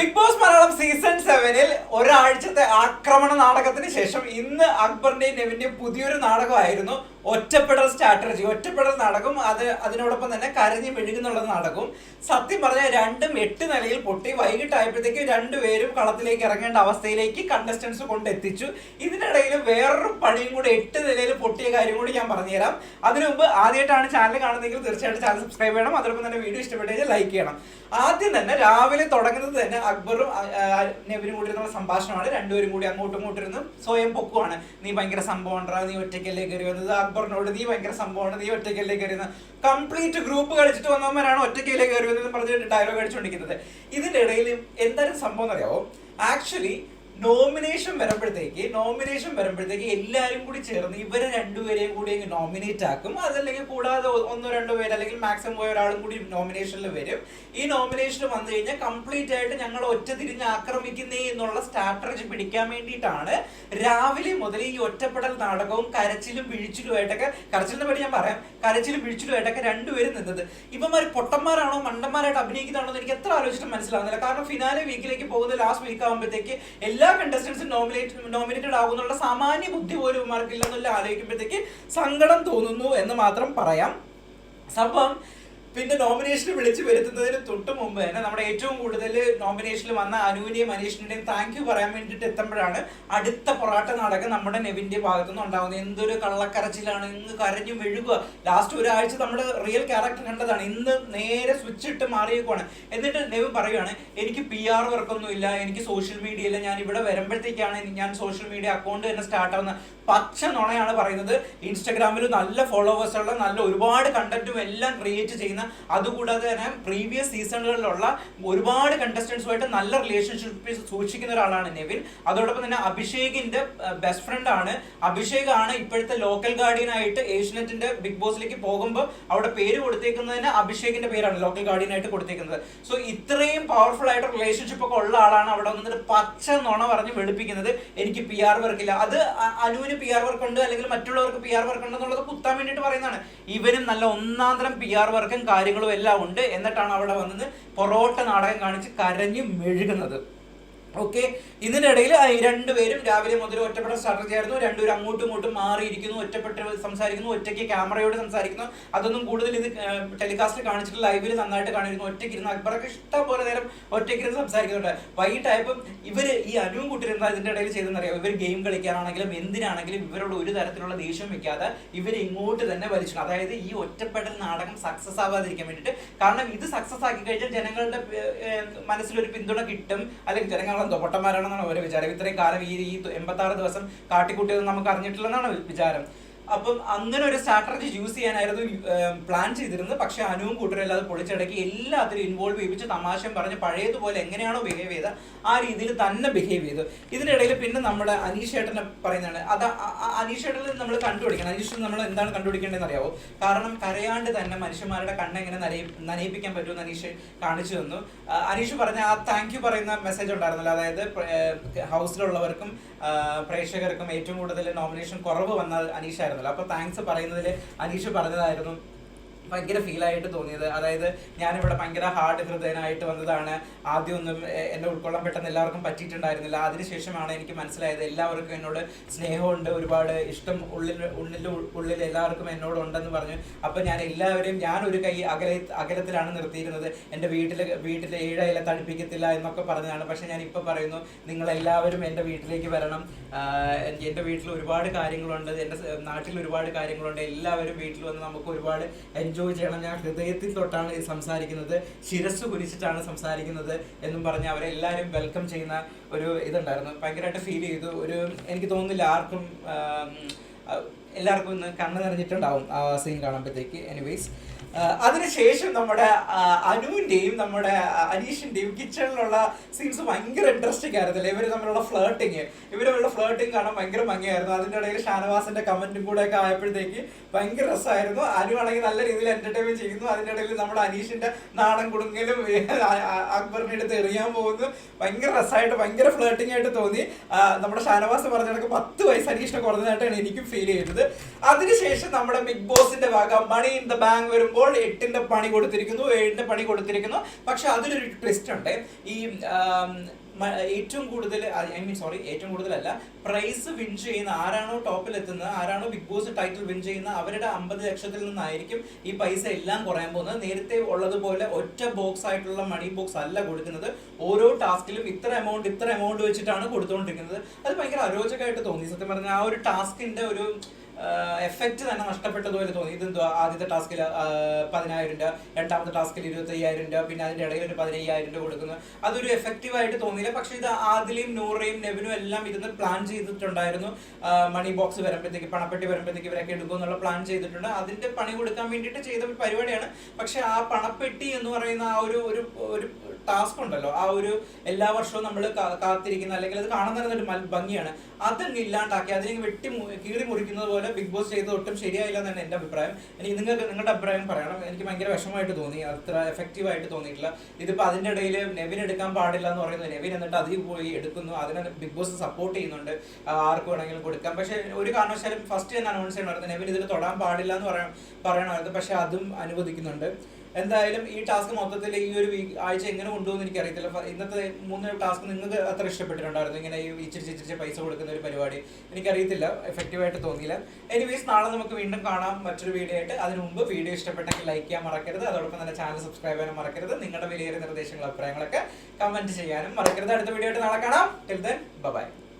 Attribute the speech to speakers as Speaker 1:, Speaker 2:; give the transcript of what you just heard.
Speaker 1: Big boss Malayalam season സെവനിൽ ഒരാഴ്ചത്തെ ആക്രമണ നാടകത്തിന് ശേഷം ഇന്ന് അക്ബറിന്റെയും നെവിന്റെയും പുതിയൊരു നാടകമായിരുന്നു ഒറ്റപ്പെടൽ സ്ട്രാറ്റജി ഒറ്റപ്പെടൽ നടക്കും. അത് അതിനോടൊപ്പം തന്നെ കരഞ്ഞു മെഴുകുന്നുള്ള നടക്കും. സത്യം പറഞ്ഞാൽ രണ്ടും എട്ട് നിലയിൽ പൊട്ടി വൈകിട്ടായപ്പോഴത്തേക്ക് രണ്ടുപേരും കളത്തിലേക്ക് ഇറങ്ങേണ്ട അവസ്ഥയിലേക്ക് കണ്ടസ്റ്റൻസ് കൊണ്ടെത്തിച്ചു. ഇതിനിടയിൽ വേറൊരു പണിയും കൂടി എട്ട് നിലയിൽ പൊട്ടിയ കാര്യം കൂടി ഞാൻ പറഞ്ഞുതരാം. അതിനു മുമ്പ് ആദ്യമായിട്ടാണ് ചാനൽ കാണുന്നതെങ്കിൽ തീർച്ചയായിട്ടും ചാനൽ സബ്സ്ക്രൈബ് ചെയ്യണം. അതോടൊപ്പം തന്നെ വീഡിയോ ഇഷ്ടപ്പെട്ടു ലൈക്ക് ചെയ്യണം. ആദ്യം തന്നെ രാവിലെ തുടങ്ങുന്നത് തന്നെ അക്ബറും ആ, കൂടി ഇരുന്നുള്ള സംഭാഷണമാണ്. രണ്ടുപേരും കൂടി അങ്ങോട്ടും ഇങ്ങോട്ടും ഇരുന്ന് സ്വയം പൊക്കുവാണ്. നീ ഭയങ്കര സംഭവമാണ് നീ ഒറ്റയ്ക്കല്ലേ കയറി വന്നത്? അക്ബറിനോട് നീ ഭയങ്കര സംഭവമാണ് നീ ഒറ്റയ്ക്കല്ലേ കയറിയെന്ന് കംപ്ലീറ്റ് ഗ്രൂപ്പ് കളിച്ചിട്ട് വന്നവന്മാരാണ് ഒറ്റയ്ക്കല്ലേ കയറിയെന്ന് പറഞ്ഞിട്ട് ഡയലോഗ് അടിച്ചുകൊണ്ടിരിക്കുന്നത് ഇതിന്റെ ഇടയിൽ എന്തായാലും സംഭവം എന്നറിയാവോ ആക്ച്വലി നോമിനേഷൻ വരുമ്പോഴത്തേക്ക് നോമിനേഷൻ വരുമ്പോഴത്തേക്ക് എല്ലാവരും കൂടി ചേർന്ന് ഇവരെ രണ്ടുപേരെയും കൂടി നോമിനേറ്റ് ആക്കും. അതല്ലെങ്കിൽ കൂടാതെ ഒന്നോ രണ്ടോ പേര് അല്ലെങ്കിൽ മാക്സിമം പോയ ഒരാളും കൂടി നോമിനേഷനിൽ വരും. ഈ നോമിനേഷൻ വന്നു കഴിഞ്ഞാൽ കംപ്ലീറ്റ് ആയിട്ട് ഞങ്ങൾ ഒറ്റ തിരിഞ്ഞ് ആക്രമിക്കുന്നേ എന്നുള്ള സ്ട്രാറ്റജി പിടിക്കാൻ വേണ്ടിയിട്ടാണ് രാവിലെ മുതൽ ഈ ഒറ്റപ്പെടൽ നാടകവും കരച്ചിലും വീഴ്ചിലുമായിട്ടൊക്കെ കരച്ചിലിന്റെ പറ്റി ഞാൻ പറയാം. കരച്ചിലും വീഴ്ചിലുമായിട്ടൊക്കെ രണ്ടുപേരും നിന്നത്. ഇവന്മാർ പൊട്ടന്മാരാണോ മണ്ടന്മാരായിട്ട് അഭിനയിക്കുന്നതാണോ എന്ന് എനിക്ക് എത്ര ആലോചിച്ചിട്ട് മനസ്സിലാവുന്നില്ല. കാരണം ഫിനാലെ വീക്കിലേക്ക് പോകുന്ന ലാസ്റ്റ് വീക്ക് ആകുമ്പോഴത്തേക്ക് എല്ലാ കണ്ടസ്റ്റൻസും നോമിനേറ്റ് നോമിനേറ്റഡ് ആകുന്നുള്ള സാമാന്യ ബുദ്ധി പോലും ഇവന്മാർക്കില്ലെന്നുള്ള ആലോചിക്കുമ്പോഴത്തേക്ക് സങ്കടം തോന്നുന്നു എന്ന് മാത്രം പറയാം. സംഭവം പിന്നെ നോമിനേഷൻ വിളിച്ചു വരുത്തുന്നതിന് തൊട്ട് മുമ്പ് തന്നെ നമ്മുടെ ഏറ്റവും കൂടുതൽ നോമിനേഷനിൽ വന്ന അനുവിനെയും അനീഷിനെയും താങ്ക് യു പറയാൻ വേണ്ടിയിട്ട് എത്തുമ്പോഴാണ് അടുത്ത പൊറാട്ട നാടകം നമ്മുടെ നെവിന്റെ ഭാഗത്തുനിന്ന് ഉണ്ടാകുന്നത്. എന്തൊരു കള്ളക്കരച്ചിലാണ്. ഇന്ന് കരഞ്ഞു മെഴുകുക. ലാസ്റ്റ് ഒരാഴ്ച നമ്മൾ റിയൽ ക്യാരക്ടർ കണ്ടതാണ്. ഇന്ന് നേരെ സ്വിച്ച് ഇട്ട് മാറിയേക്കുവാണ്. എന്നിട്ട് നെവിൻ പറയുകയാണ് എനിക്ക് പി ആർ വർക്കൊന്നും ഇല്ല. എനിക്ക് സോഷ്യൽ മീഡിയയിൽ ഞാൻ ഇവിടെ വരുമ്പോഴത്തേക്കാണ് ഞാൻ സോഷ്യൽ മീഡിയ അക്കൗണ്ട് തന്നെ സ്റ്റാർട്ട് ആവുന്ന പച്ച നുണയാണ് പറയുന്നത്. ഇൻസ്റ്റഗ്രാമിൽ നല്ല ഫോളോവേഴ്സുള്ള നല്ല ഒരുപാട് കണ്ടന്റും എല്ലാം ക്രിയേറ്റ് ചെയ്യുന്ന അതുകൂടാതെ തന്നെ പ്രീവിയസ് സീസണുകളിലുള്ള ഒരുപാട് കണ്ടസ്റ്റൻസുമായിട്ട് നല്ല റിലേഷൻഷിപ്പ് സൂക്ഷിക്കുന്ന ഒരാളാണ് നെവിൻ. അതോടൊപ്പം തന്നെ അഭിഷേകിന്റെ ബെസ്റ്റ് ഫ്രണ്ട് ആണ്. അഭിഷേക് ആണ് ഇപ്പോഴത്തെ ലോക്കൽ ഗാർഡിയൻ ആയിട്ട് ഏഷ്യനെറ്റിന്റെ ബിഗ് ബോസിലേക്ക് പോകുമ്പോൾ അവിടെ പേര് കൊടുത്തേക്കുന്നത് തന്നെ അഭിഷേകിന്റെ പേരാണ് ലോക്കൽ ഗാർഡിയൻ ആയിട്ട് കൊടുത്തേക്കുന്നത്. സോ ഇത്രയും പവർഫുൾ ആയിട്ട് റിലേഷൻഷിപ്പ് ഒക്കെ ഉള്ള ആളാണ് അവിടെ വന്നിട്ട് പച്ച നുണ പറഞ്ഞ് വെളുപ്പിക്കുന്നത്. എനിക്ക് പി ആർ വർക്കില്ല അത് അനുവിന് പി ആർ വർക്ക് ഉണ്ട് അല്ലെങ്കിൽ മറ്റുള്ളവർക്ക് പി ആർ വർക്ക് ഉണ്ട് എന്നുള്ളത് കുത്താൻ വേണ്ടിയിട്ട് പറയുന്നതാണ്. ഇവനും നല്ല ഒന്നാന്തരം പി ആർ വർക്കും കാര്യങ്ങളും എല്ലാം ഉണ്ട്. എന്നിട്ടാണ് അവിടെ വന്നത് പൊറോട്ട നാടകം കാണിച്ച് കരഞ്ഞു മെഴുകുന്നത്. ഓക്കെ ഇതിനിടയിൽ രണ്ടുപേരും രാവിലെ മുതൽ ഒറ്റപ്പെട്ട സ്ട്രാറ്റജി ആയിരുന്നു രണ്ടുപേരും അങ്ങോട്ടും ഇങ്ങോട്ടും മാറിയിരിക്കുന്നു ഒറ്റപ്പെട്ട് സംസാരിക്കുന്നു ഒറ്റയ്ക്ക് ക്യാമറയോട് സംസാരിക്കുന്നു. അതൊന്നും കൂടുതൽ ഇത് ടെലികാസ്റ്റ് കാണിച്ചിട്ട് ലൈവിൽ നന്നായിട്ട് കാണിക്കുന്നു ഒറ്റയ്ക്ക് ഇരുന്ന് അക്ബറൊക്കെ ഇഷ്ടം പോലെ നേരം ഒറ്റയ്ക്ക് ഇരുന്ന് സംസാരിക്കുന്നുണ്ട്. വൈകിട്ടായപ്പം ഇവർ ഈ അനുവും കൂട്ടിരുന്ന ഇതിന്റെ ഇടയിൽ ചെയ്തെന്നറിയാം ഇവർ ഗെയിം കളിക്കാനാണെങ്കിലും എന്തിനാണെങ്കിലും ഇവരോട് ഒരു തരത്തിലുള്ള ദേഷ്യം വെക്കാതെ ഇവർ ഇങ്ങോട്ട് തന്നെ വലിച്ചു അതായത് ഈ ഒറ്റപ്പെടൽ നാടകം സക്സസ് ആവാതിരിക്കാൻ വേണ്ടിയിട്ട്. കാരണം ഇത് സക്സസ് ആക്കി കഴിഞ്ഞാൽ ജനങ്ങളുടെ മനസ്സിലൊരു പിന്തുണ കിട്ടും. അല്ലെങ്കിൽ ജനങ്ങൾ എന്തോ പൊട്ടന്മാരാണെന്നാണ് ഓരോ വിചാരം. ഇത്രയും കാലം ഈ എൺപത്തി ആറ് ദിവസം കാട്ടിക്കൂട്ടിയത് നമുക്ക് അറിഞ്ഞിട്ടില്ലെന്നാണ് വിചാരം. അപ്പം അങ്ങനെ ഒരു സ്ട്രാറ്റജി യൂസ് ചെയ്യാനായിരുന്നു പ്ലാൻ ചെയ്തിരുന്നത്. പക്ഷെ അനുവും കൂട്ടരും അല്ലാതെ പൊളിച്ചടക്കി. എല്ലാത്തിലും ഇൻവോൾവ് ചെയ്യിപ്പിച്ച് തമാശയും പറഞ്ഞ് പഴയതുപോലെ എങ്ങനെയാണോ ബിഹേവ് ചെയ്ത ആ രീതിയിൽ തന്നെ ബിഹേവ് ചെയ്തു. ഇതിനിടയിൽ പിന്നെ നമ്മുടെ അനീഷ് ഏട്ടനെ പറയുന്നതാണ്. അത് അനീഷ് ഏട്ടനിൽ നമ്മൾ കണ്ടുപിടിക്കണം. അനീഷ് നമ്മൾ എന്താണ് കണ്ടുപിടിക്കേണ്ടതെന്ന് അറിയാവോ? കാരണം കരയാണ്ട് തന്നെ മനുഷ്യന്മാരുടെ കണ്ണെങ്ങനെ നനയി നനയിപ്പിക്കാൻ പറ്റുമെന്ന് അനീഷ് കാണിച്ചു തന്നു. അനീഷ് പറഞ്ഞ ആ താങ്ക് യു പറയുന്ന മെസ്സേജ് ഉണ്ടായിരുന്നല്ലോ. അതായത് ഹൗസിലുള്ളവർക്കും പ്രേക്ഷകർക്കും ഏറ്റവും കൂടുതൽ നോമിനേഷൻ കുറവ് വന്ന അനീഷ് ആയിരുന്നല്ലോ അപ്പൊ താങ്ക്സ് പറയുന്നതിൽ അനീഷ് പറഞ്ഞതായിരുന്നു. ഭയങ്കര ഫീൽ ആയിട്ട് തോന്നിയത്. അതായത് ഞാനിവിടെ ഭയങ്കര ഹാർഡ് ഹൃദയനായിട്ട് വന്നതാണ്. ആദ്യമൊന്നും എന്നെ ഉൾക്കൊള്ളാൻ പെട്ടെന്ന് എല്ലാവർക്കും പറ്റിയിട്ടുണ്ടായിരുന്നില്ല. അതിനുശേഷമാണ് എനിക്ക് മനസ്സിലായത് എല്ലാവർക്കും എന്നോട് സ്നേഹമുണ്ട് ഒരുപാട് ഇഷ്ടം ഉള്ളിൽ ഉള്ളിൽ ഉള്ളിൽ എല്ലാവർക്കും എന്നോട് ഉണ്ടെന്ന് പറഞ്ഞു. അപ്പൊ ഞാൻ എല്ലാവരെയും ഞാൻ ഒരു കൈ അകല അകലത്തിലാണ് നിർത്തിയിരുന്നത്. എന്റെ വീട്ടിലെ വീട്ടിലെ ഏഴയില തണുപ്പിക്കത്തില്ല എന്നൊക്കെ പറഞ്ഞതാണ്. പക്ഷെ ഞാൻ ഇപ്പൊ പറയുന്നു നിങ്ങൾ എല്ലാവരും എന്റെ വീട്ടിലേക്ക് വരണം. എന്റെ വീട്ടിൽ ഒരുപാട് കാര്യങ്ങളുണ്ട്. എന്റെ നാട്ടിൽ ഒരുപാട് കാര്യങ്ങളുണ്ട്. എല്ലാവരും വീട്ടിൽ വന്ന് നമുക്ക് ഒരുപാട് എൻജോയ് ചെയ്യണം. ഞാൻ ഹൃദയത്തിൽ തൊട്ടാണ് സംസാരിക്കുന്നത്. ശിരസ് കുരിച്ചിട്ടാണ് സംസാരിക്കുന്നത് എന്നും പറഞ്ഞ് അവരെല്ലാവരും വെൽക്കം ചെയ്യുന്ന ഒരു ഇതുണ്ടായിരുന്നു. ഭയങ്കരമായിട്ട് ഫീൽ ചെയ്തു. ഒരു എനിക്ക് തോന്നുന്നില്ല ആർക്കും എല്ലാവർക്കും ഇന്ന് കണ്ണ് നിറഞ്ഞിട്ടുണ്ടാവും ആ സീൻ കാണുമ്പോഴത്തേക്ക് എനിവേസ് അതിനുശേഷം നമ്മുടെ അനുവിന്റെയും നമ്മുടെ അനീഷിന്റെയും കിച്ചണിലുള്ള സീൻസ് ഭയങ്കര ഇൻട്രസ്റ്റിംഗ് ആയിരുന്നില്ല? ഇവർ തമ്മിലുള്ള ഫ്ലേട്ടിങ് ഇവർ തമ്മിലുള്ള ഫ്ലേട്ടിങ് കാണാൻ ഭയങ്കര ഭംഗിയായിരുന്നു. അതിന്റെ ഇടയിൽ ഷാനവാസിന്റെ കമന്റും കൂടെ ഒക്കെ ആയപ്പോഴത്തേക്ക് ഭയങ്കര രസമായിരുന്നു. അനു ആണെങ്കിൽ നല്ല രീതിയിൽ എന്റർടൈൻമെന്റ് ചെയ്യുന്നു. അതിന്റെ ഇടയിൽ നമ്മുടെ അനീഷിന്റെ നാടൻ കുടുങ്ങലും അക്ബറിന്റെ അടുത്ത് എറിയാൻ പോകുന്നു. ഭയങ്കര രസമായിട്ട് ഭയങ്കര ഫ്ലേട്ടിംഗ് ആയിട്ട് തോന്നി. നമ്മുടെ ഷാനവാസ് പറഞ്ഞ കണക്ക് പത്ത് വയസ്സ് അനീഷിനെ കുറഞ്ഞതായിട്ടാണ് എനിക്കും ഫീൽ ചെയ്തത് അതിനുശേഷം നമ്മുടെ ബിഗ് ബോസിന്റെ ഭാഗം മണി ഇൻ ദ ബാങ്ക് വരുമ്പോൾ ഇപ്പോൾ എട്ടിന്റെ പണി കൊടുത്തിരിക്കുന്നു ഏഴിന്റെ പണി കൊടുത്തിരിക്കുന്നു. പക്ഷെ അതിലൊരു ട്വിസ്റ്റ് ഉണ്ട്. ഈ ഏറ്റവും കൂടുതൽ ഐ മീൻ സോറി ഏറ്റവും കൂടുതലല്ല പ്രൈസ് വിൻ ചെയ്യുന്ന ആരാണോ ടോപ്പിൽ എത്തുന്നത് ആരാണോ ബിഗ് ബോസ് ടൈറ്റിൽ വിൻ ചെയ്യുന്ന അവരുടെ അമ്പത് ലക്ഷത്തിൽ നിന്നായിരിക്കും ഈ പൈസ എല്ലാം കുറയാൻ പോകുന്നത്. നേരത്തെ ഉള്ളതുപോലെ ഒറ്റ ബോക്സ് ആയിട്ടുള്ള മണി ബോക്സ് അല്ല കൊടുക്കുന്നത്. ഓരോ ടാസ്കിലും ഇത്ര എമൗണ്ട് ഇത്ര എമൗണ്ട് വെച്ചിട്ടാണ് കൊടുത്തുകൊണ്ടിരിക്കുന്നത് അത് ഭയങ്കര അരോചകമായിട്ട് തോന്നി. സത്യം പറഞ്ഞാൽ ആ ഒരു ടാസ്കിന്റെ ഒരു എഫക്റ്റ് തന്നെ നഷ്ടപ്പെട്ടതുപോലെ തോന്നി. ഇതെന്തോ ആദ്യത്തെ ടാസ്കിൽ പതിനായിരം രൂപ രണ്ടാമത്തെ ടാസ്കിൽ ഇരുപത്തി അയ്യായിരം രൂപ പിന്നെ അതിന്റെ ഇടയിൽ ഒരു പതിനയ്യായിരം രൂപ കൊടുക്കുന്നു. അതൊരു എഫക്റ്റീവ് ആയിട്ട് തോന്നിയില്ല. പക്ഷെ ഇത് ആദിലയും നൂറയും നെവിനും എല്ലാം ഇരുന്ന് പ്ലാൻ ചെയ്തിട്ടുണ്ടായിരുന്നു. മണി ബോക്സ് വരുമ്പോഴത്തേക്ക് പണപ്പെട്ടി വരുമ്പോഴത്തേക്ക് ഇവരൊക്കെ എടുക്കും എന്നുള്ള പ്ലാൻ ചെയ്തിട്ടുണ്ട്. അതിന്റെ പണി കൊടുക്കാൻ വേണ്ടിയിട്ട് ചെയ്ത ഒരു പരിപാടിയാണ്. പക്ഷെ ആ പണപ്പെട്ടി എന്ന് പറയുന്ന ആ ഒരു ഒരു ഒരു ടാസ്ക് ഉണ്ടല്ലോ. ആ ഒരു എല്ലാ വർഷവും നമ്മൾ കാത്തിരിക്കുന്ന അല്ലെങ്കിൽ അത് കാണുന്ന ഒരു ഭംഗിയാണ്. അതങ്ങ് ഇല്ലാണ്ടാക്കി അതിനെ വെട്ടി കീറി മുറിക്കുന്നത് പോലെ ബിഗ് ബോസ് ചെയ്ത് ഒട്ടും ശരിയായില്ല എന്നാണ് എന്റെ അഭിപ്രായം. എനിക്ക് നിങ്ങൾക്ക് നിങ്ങളുടെ അഭിപ്രായം പറയണം. എനിക്ക് ഭയങ്കര വിഷമമായിട്ട് തോന്നി. അത്ര എഫക്റ്റീവ് ആയിട്ട് തോന്നിയിട്ടില്ല. ഇതിപ്പോ അതിന്റെ ഇടയിൽ നെവിൻ എടുക്കാൻ പാടില്ല എന്ന് പറയുന്നത് നെവിൻ എന്നിട്ട് അതിൽ പോയി എടുക്കുന്നു. അതിനെ ബിഗ് ബോസ് സപ്പോർട്ട് ചെയ്യുന്നുണ്ട്. ആർക്ക് വേണമെങ്കിലും കൊടുക്കാം. പക്ഷെ ഒരു കാരണവശാലും ഫസ്റ്റ് തന്നെ അനൗൺസ് ചെയ്യണമായിരുന്നു. നെവിൻ ഇതിൽ തൊടാൻ പാടില്ല എന്ന് പറയാൻ പറയണമായിരുന്നു. പക്ഷെ അതും അനുവദിക്കുന്നുണ്ട്. എന്തായാലും ഈ ടാസ്ക് മൊത്തത്തിൽ ഈ ഒരു ആഴ്ച എങ്ങനെ കൊണ്ടുപോകുന്നു എനിക്ക് അറിയത്തില്ല ഇന്നത്തെ മൂന്ന് ടാസ്ക് നിങ്ങൾക്ക് അത്ര ഇഷ്ടപ്പെട്ടിട്ടുണ്ടായിരുന്നു. ഇങ്ങനെ ഈ ഇച്ചിരി ഇച്ചിരി പൈസ കൊടുക്കുന്ന ഒരു പരിപാടി എനിക്കറിയത്തില്ല. എഫക്റ്റീവായിട്ട് തോന്നിയില്ല. എനിവേസ് നാളെ നമുക്ക് വീണ്ടും കാണാം മറ്റൊരു വീഡിയോ ആയിട്ട്. അതിന് മുമ്പ് വീഡിയോ ഇഷ്ടപ്പെട്ടെങ്കിൽ ലൈക്ക് ചെയ്യാൻ മറക്കരുത്. അതോടൊപ്പം തന്നെ ചാനൽ സബ്സ്ക്രൈബ് ചെയ്യാനും മറക്കരുത്. നിങ്ങളുടെ വിലയേറിയ നിർദ്ദേശങ്ങളും അഭിപ്രായങ്ങളൊക്കെ കമന്റ് ചെയ്യാനും മറക്കരുത്. അടുത്ത വീഡിയോ ആയിട്ട് നാളെ കാണാം. Till then bye